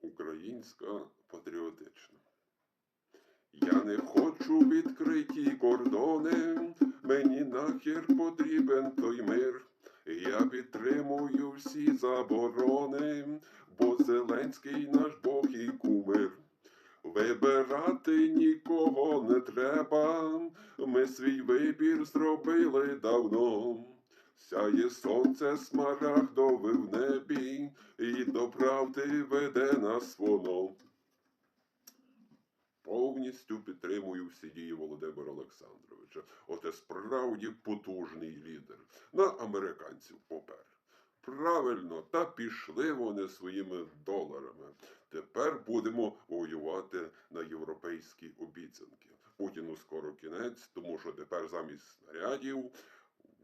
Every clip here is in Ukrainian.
українська патріотична. Я не хочу відкриті кордони, мені нахер потрібен той мир. Я підтримую всі заборони, бо Зеленський наш Бог і кумир. Вибирати нікого не треба, ми свій вибір зробили давно. Сяє сонце смарагдове в правди веде нас воно. Повністю підтримую всі дії Володимира Олександровича. Оте справді потужний лідер. На американців попер. Правильно, та пішли вони своїми доларами. Тепер будемо воювати на європейські обіцянки. Путіну скоро кінець, тому що тепер замість снарядів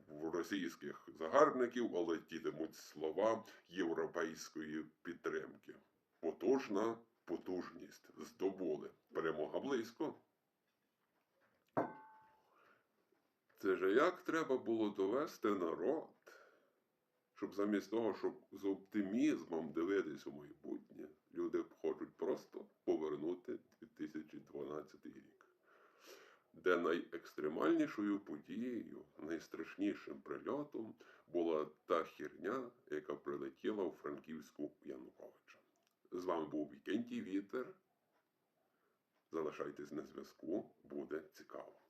російських загарбників летітимуть слова європейської підтримки. Потужна потужність здобули. Перемога близько. Це же як треба було довести народ, щоб замість того, щоб з оптимізмом дивитись у майбутнє, де найекстремальнішою подією, найстрашнішим прильотом була та хірня, яка прилетіла у Франківську Януковича. З вами був Вікентій Вітер. Залишайтесь на зв'язку, буде цікаво.